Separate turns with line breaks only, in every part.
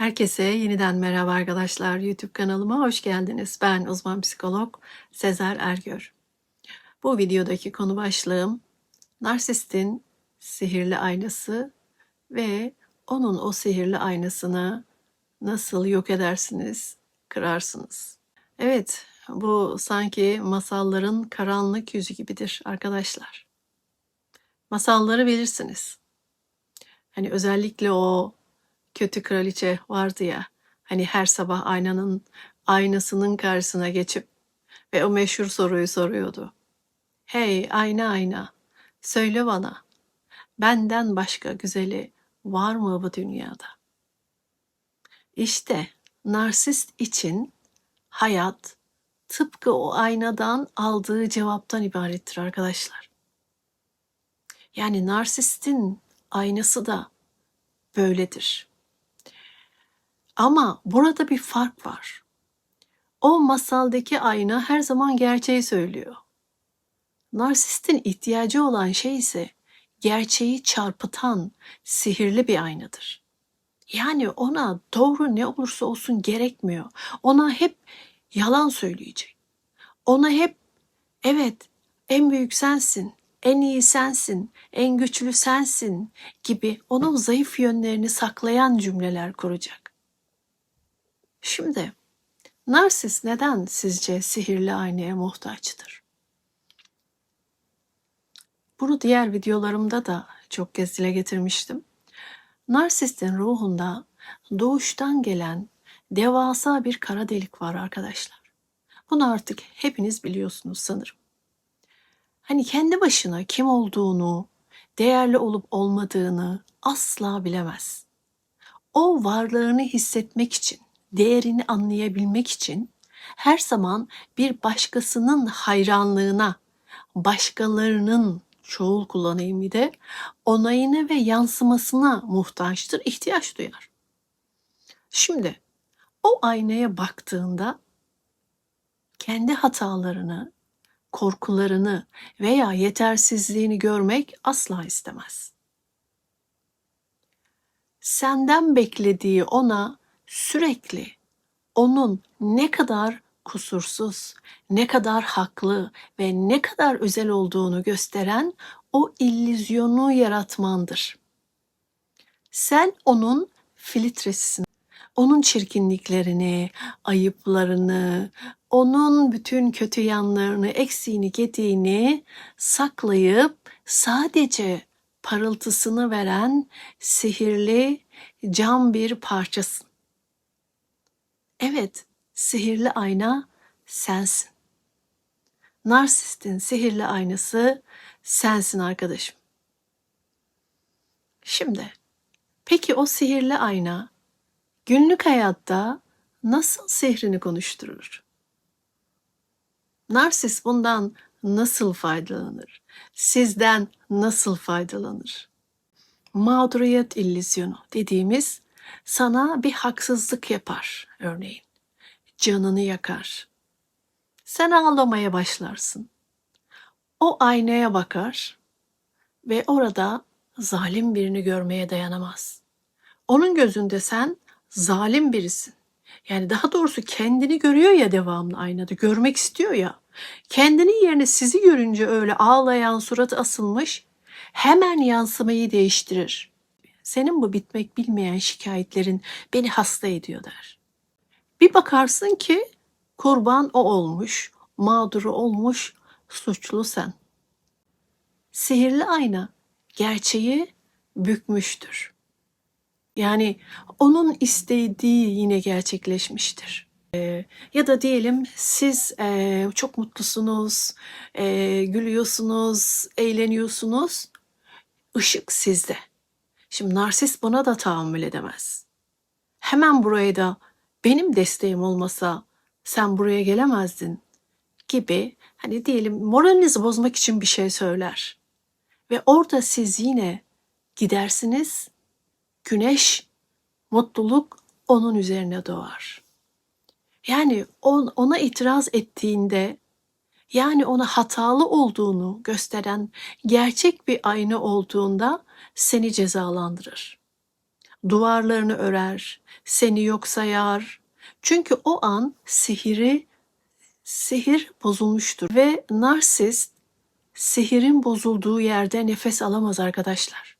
Herkese yeniden merhaba arkadaşlar. YouTube kanalıma hoş geldiniz. Ben uzman psikolog Sezer Ergör. Bu videodaki konu başlığım narsistin sihirli aynası ve onun o sihirli aynasını nasıl yok edersiniz, kırarsınız. Evet, bu sanki masalların karanlık yüzü gibidir arkadaşlar. Masalları bilirsiniz. Hani özellikle o kötü kraliçe vardı ya. Hani her sabah aynanın aynasının karşısına geçip ve o meşhur soruyu soruyordu. Hey ayna ayna, söyle bana, benden başka güzeli var mı bu dünyada? İşte narsist için hayat tıpkı o aynadan aldığı cevaptan ibarettir arkadaşlar. Yani narsistin aynası da böyledir. Ama burada bir fark var. O masaldaki ayna her zaman gerçeği söylüyor. Narsistin ihtiyacı olan şey ise gerçeği çarpıtan sihirli bir aynadır. Yani ona doğru ne olursa olsun gerekmiyor. Ona hep yalan söyleyecek. Ona hep evet en büyük sensin, en iyi sensin, en güçlü sensin gibi onun zayıf yönlerini saklayan cümleler kuracak. Şimdi narsis neden sizce sihirli aynaya muhtaçtır? Bunu diğer videolarımda da çok kez dile getirmiştim. Narsistin ruhunda doğuştan gelen devasa bir kara delik var arkadaşlar. Bunu artık hepiniz biliyorsunuz sanırım. Hani kendi başına kim olduğunu, değerli olup olmadığını asla bilemez. O varlığını hissetmek için değerini anlayabilmek için her zaman bir başkasının hayranlığına, başkalarının çoğul kullanayım bir de onayına ve yansımasına muhtaçtır, ihtiyaç duyar. Şimdi o aynaya baktığında kendi hatalarını, korkularını veya yetersizliğini görmek asla istemez. Senden beklediği ona sürekli onun ne kadar kusursuz, ne kadar haklı ve ne kadar özel olduğunu gösteren o illüzyonu yaratmandır. Sen onun filtresisin. Onun çirkinliklerini, ayıplarını, onun bütün kötü yanlarını, eksiğini, gediğini saklayıp sadece parıltısını veren sihirli cam bir parçasın. Evet, sihirli ayna sensin. Narsistin sihirli aynası sensin arkadaşım. Şimdi, peki o sihirli ayna günlük hayatta nasıl sihrini konuşturur? Narsis bundan nasıl faydalanır? Sizden nasıl faydalanır? Mağduriyet illüzyonu dediğimiz sana bir haksızlık yapar örneğin. Canını yakar. Sen ağlamaya başlarsın. O aynaya bakar ve orada zalim birini görmeye dayanamaz. Onun gözünde sen zalim birisin. Yani daha doğrusu kendini görüyor ya devamlı aynada. Görmek istiyor ya. Kendinin yerine sizi görünce öyle ağlayan suratı asılmış hemen yansımayı değiştirir senin bu bitmek bilmeyen şikayetlerin beni hasta ediyor der. Bir bakarsın ki kurban o olmuş, mağduru olmuş, suçlu sen. Sihirli ayna gerçeği bükmüştür. Yani onun istediği yine gerçekleşmiştir. Ee, ya da diyelim siz e, çok mutlusunuz, e, gülüyorsunuz, eğleniyorsunuz. Işık sizde. Şimdi narsist buna da tahammül edemez. Hemen buraya da benim desteğim olmasa sen buraya gelemezdin gibi hani diyelim moralinizi bozmak için bir şey söyler. Ve orada siz yine gidersiniz. Güneş, mutluluk onun üzerine doğar. Yani on, ona itiraz ettiğinde yani ona hatalı olduğunu gösteren gerçek bir ayna olduğunda seni cezalandırır. duvarlarını örer, seni yok sayar. Çünkü o an sihiri sihir bozulmuştur ve narsist sihirin bozulduğu yerde nefes alamaz arkadaşlar.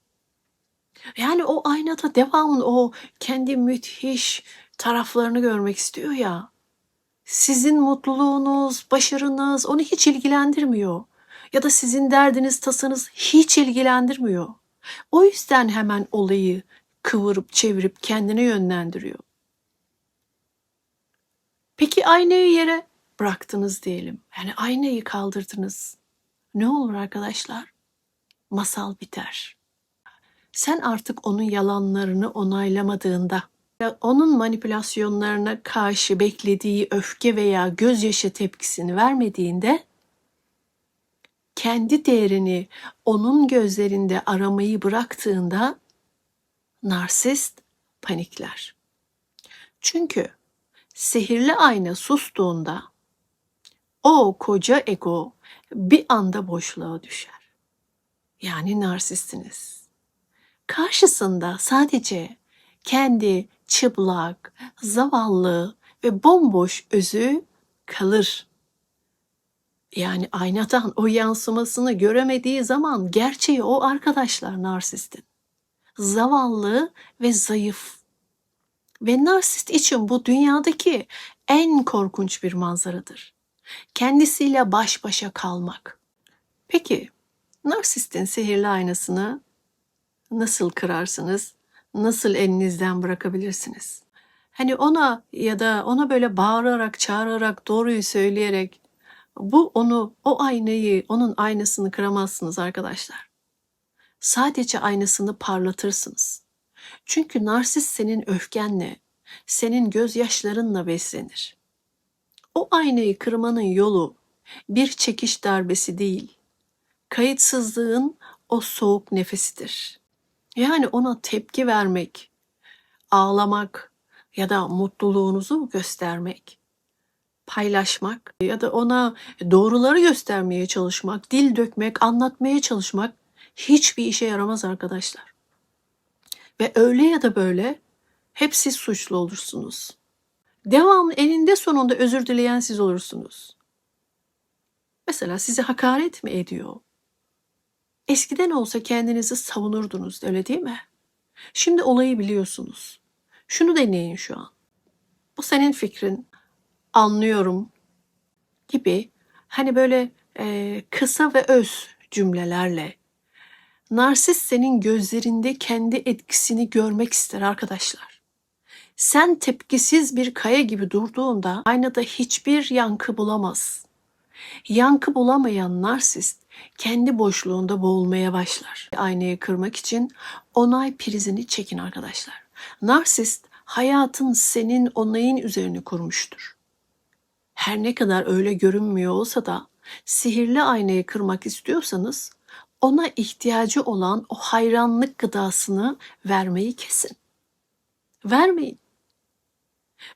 Yani o aynada devamlı o kendi müthiş taraflarını görmek istiyor ya. Sizin mutluluğunuz, başarınız onu hiç ilgilendirmiyor. Ya da sizin derdiniz, tasanız hiç ilgilendirmiyor. O yüzden hemen olayı kıvırıp çevirip kendine yönlendiriyor. Peki aynayı yere bıraktınız diyelim. Yani aynayı kaldırdınız. Ne olur arkadaşlar? Masal biter. Sen artık onun yalanlarını onaylamadığında, onun manipülasyonlarına karşı beklediği öfke veya gözyaşı tepkisini vermediğinde kendi değerini onun gözlerinde aramayı bıraktığında narsist panikler. Çünkü sihirli ayna sustuğunda o koca ego bir anda boşluğa düşer. Yani narsistiniz. Karşısında sadece kendi çıplak, zavallı ve bomboş özü kalır. Yani aynadan o yansımasını göremediği zaman gerçeği o arkadaşlar narsistin. Zavallı ve zayıf. Ve narsist için bu dünyadaki en korkunç bir manzaradır. Kendisiyle baş başa kalmak. Peki, narsistin sihirli aynasını nasıl kırarsınız? Nasıl elinizden bırakabilirsiniz? Hani ona ya da ona böyle bağırarak, çağırarak, doğruyu söyleyerek bu onu, o aynayı, onun aynasını kıramazsınız arkadaşlar. Sadece aynasını parlatırsınız. Çünkü narsist senin öfkenle, senin gözyaşlarınla beslenir. O aynayı kırmanın yolu bir çekiş darbesi değil, kayıtsızlığın o soğuk nefesidir. Yani ona tepki vermek, ağlamak ya da mutluluğunuzu göstermek, paylaşmak ya da ona doğruları göstermeye çalışmak, dil dökmek, anlatmaya çalışmak hiçbir işe yaramaz arkadaşlar. Ve öyle ya da böyle hep siz suçlu olursunuz. Devamlı eninde sonunda özür dileyen siz olursunuz. Mesela sizi hakaret mi ediyor? Eskiden olsa kendinizi savunurdunuz öyle değil mi? Şimdi olayı biliyorsunuz. Şunu deneyin şu an. Bu senin fikrin. Anlıyorum gibi hani böyle e, kısa ve öz cümlelerle narsist senin gözlerinde kendi etkisini görmek ister arkadaşlar. Sen tepkisiz bir kaya gibi durduğunda aynada hiçbir yankı bulamaz. Yankı bulamayan narsist kendi boşluğunda boğulmaya başlar. Aynayı kırmak için onay prizini çekin arkadaşlar. Narsist hayatın senin onayın üzerine kurmuştur. Her ne kadar öyle görünmüyor olsa da sihirli aynayı kırmak istiyorsanız ona ihtiyacı olan o hayranlık gıdasını vermeyi kesin. Vermeyin.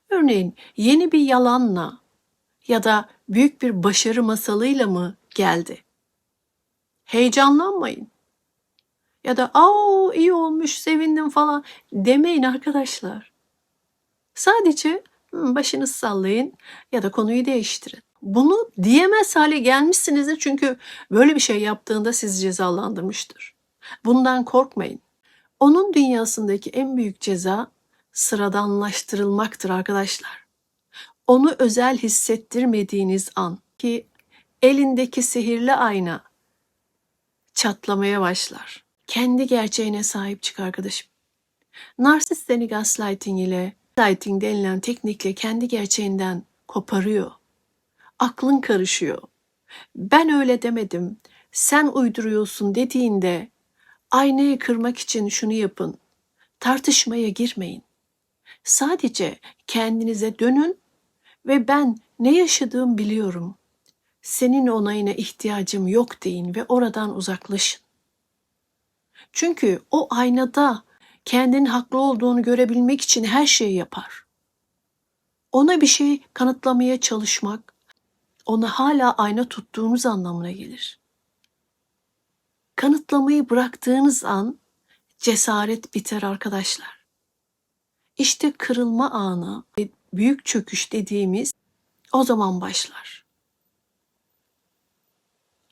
Örneğin yeni bir yalanla ya da büyük bir başarı masalıyla mı geldi? Heyecanlanmayın. Ya da aa iyi olmuş sevindim falan demeyin arkadaşlar. Sadece başınız sallayın ya da konuyu değiştirin. Bunu diyemez hale gelmişsinizdir çünkü böyle bir şey yaptığında sizi cezalandırmıştır. Bundan korkmayın. Onun dünyasındaki en büyük ceza sıradanlaştırılmaktır arkadaşlar. Onu özel hissettirmediğiniz an ki elindeki sihirli ayna çatlamaya başlar. Kendi gerçeğine sahip çık arkadaşım. Narsist seni gaslighting ile gaslighting denilen teknikle kendi gerçeğinden koparıyor. Aklın karışıyor. Ben öyle demedim. Sen uyduruyorsun dediğinde aynayı kırmak için şunu yapın. Tartışmaya girmeyin. Sadece kendinize dönün ve ben ne yaşadığım biliyorum. Senin onayına ihtiyacım yok deyin ve oradan uzaklaşın. Çünkü o aynada kendinin haklı olduğunu görebilmek için her şeyi yapar. Ona bir şey kanıtlamaya çalışmak, ona hala ayna tuttuğunuz anlamına gelir. Kanıtlamayı bıraktığınız an cesaret biter arkadaşlar. İşte kırılma anı, büyük çöküş dediğimiz o zaman başlar.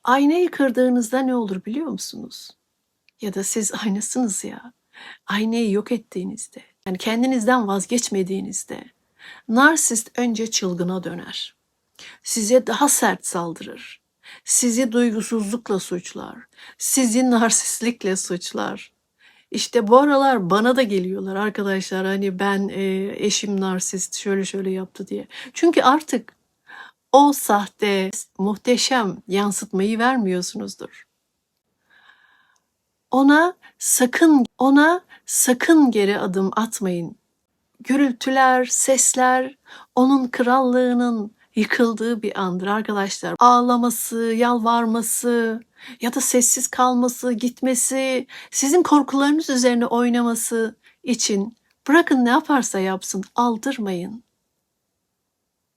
Aynayı kırdığınızda ne olur biliyor musunuz? Ya da siz aynasınız ya. Aynayı yok ettiğinizde, yani kendinizden vazgeçmediğinizde, narsist önce çılgına döner. Size daha sert saldırır. Sizi duygusuzlukla suçlar. Sizi narsistlikle suçlar. İşte bu aralar bana da geliyorlar arkadaşlar hani ben e, eşim narsist şöyle şöyle yaptı diye. Çünkü artık o sahte muhteşem yansıtmayı vermiyorsunuzdur. Ona sakın ona sakın geri adım atmayın. Gürültüler, sesler onun krallığının yıkıldığı bir andır arkadaşlar. Ağlaması, yalvarması ya da sessiz kalması, gitmesi, sizin korkularınız üzerine oynaması için bırakın ne yaparsa yapsın aldırmayın.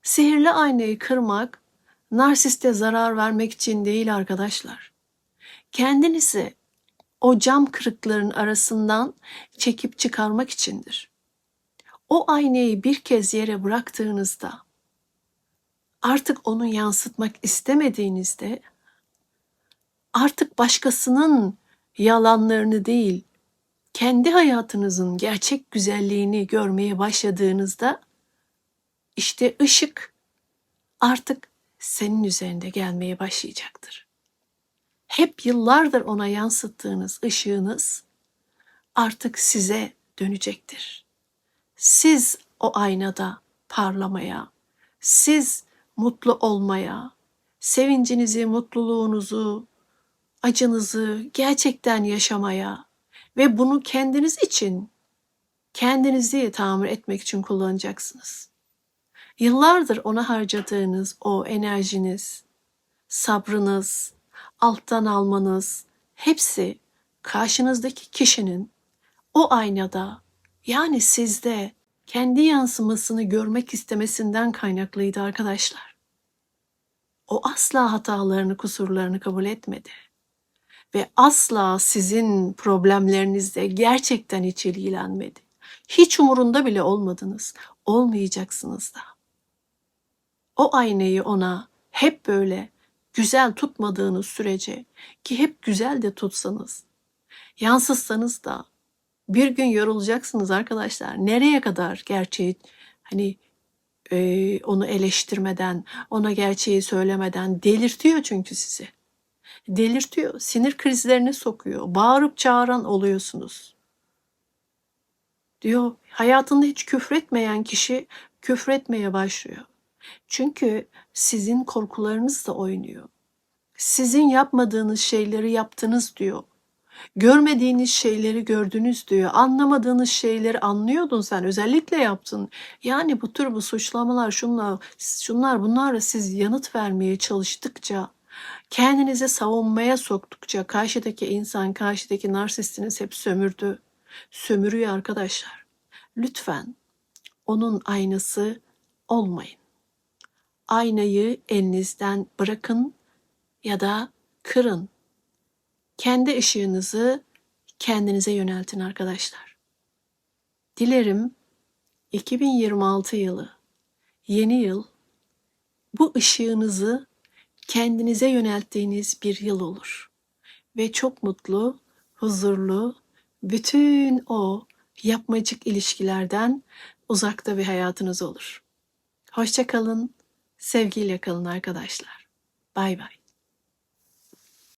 Sihirli aynayı kırmak narsiste zarar vermek için değil arkadaşlar. Kendinizi o cam kırıkların arasından çekip çıkarmak içindir. O aynayı bir kez yere bıraktığınızda artık onu yansıtmak istemediğinizde artık başkasının yalanlarını değil kendi hayatınızın gerçek güzelliğini görmeye başladığınızda işte ışık artık senin üzerinde gelmeye başlayacaktır. Hep yıllardır ona yansıttığınız ışığınız artık size dönecektir. Siz o aynada parlamaya, siz mutlu olmaya, sevincinizi, mutluluğunuzu, acınızı gerçekten yaşamaya ve bunu kendiniz için, kendinizi tamir etmek için kullanacaksınız. Yıllardır ona harcadığınız o enerjiniz, sabrınız, alttan almanız hepsi karşınızdaki kişinin o aynada yani sizde kendi yansımasını görmek istemesinden kaynaklıydı arkadaşlar. O asla hatalarını, kusurlarını kabul etmedi. Ve asla sizin problemlerinizle gerçekten hiç ilgilenmedi. Hiç umurunda bile olmadınız. Olmayacaksınız da. O aynayı ona hep böyle güzel tutmadığınız sürece ki hep güzel de tutsanız, yansıtsanız da bir gün yorulacaksınız arkadaşlar. Nereye kadar gerçeği hani e, onu eleştirmeden, ona gerçeği söylemeden delirtiyor çünkü sizi. Delirtiyor, sinir krizlerine sokuyor. Bağırıp çağıran oluyorsunuz. Diyor, hayatında hiç küfretmeyen kişi küfretmeye başlıyor. Çünkü sizin korkularınız da oynuyor. Sizin yapmadığınız şeyleri yaptınız diyor. Görmediğiniz şeyleri gördünüz diyor. Anlamadığınız şeyleri anlıyordun sen. Özellikle yaptın. Yani bu tür bu suçlamalar şunlar, şunlar bunlarla siz yanıt vermeye çalıştıkça kendinizi savunmaya soktukça karşıdaki insan, karşıdaki narsistiniz hep sömürdü. Sömürüyor arkadaşlar. Lütfen onun aynası olmayın. Aynayı elinizden bırakın ya da kırın. Kendi ışığınızı kendinize yöneltin arkadaşlar. Dilerim 2026 yılı, yeni yıl bu ışığınızı kendinize yönelttiğiniz bir yıl olur. Ve çok mutlu, huzurlu, bütün o yapmacık ilişkilerden uzakta bir hayatınız olur. Hoşça kalın, sevgiyle kalın arkadaşlar. Bay bay.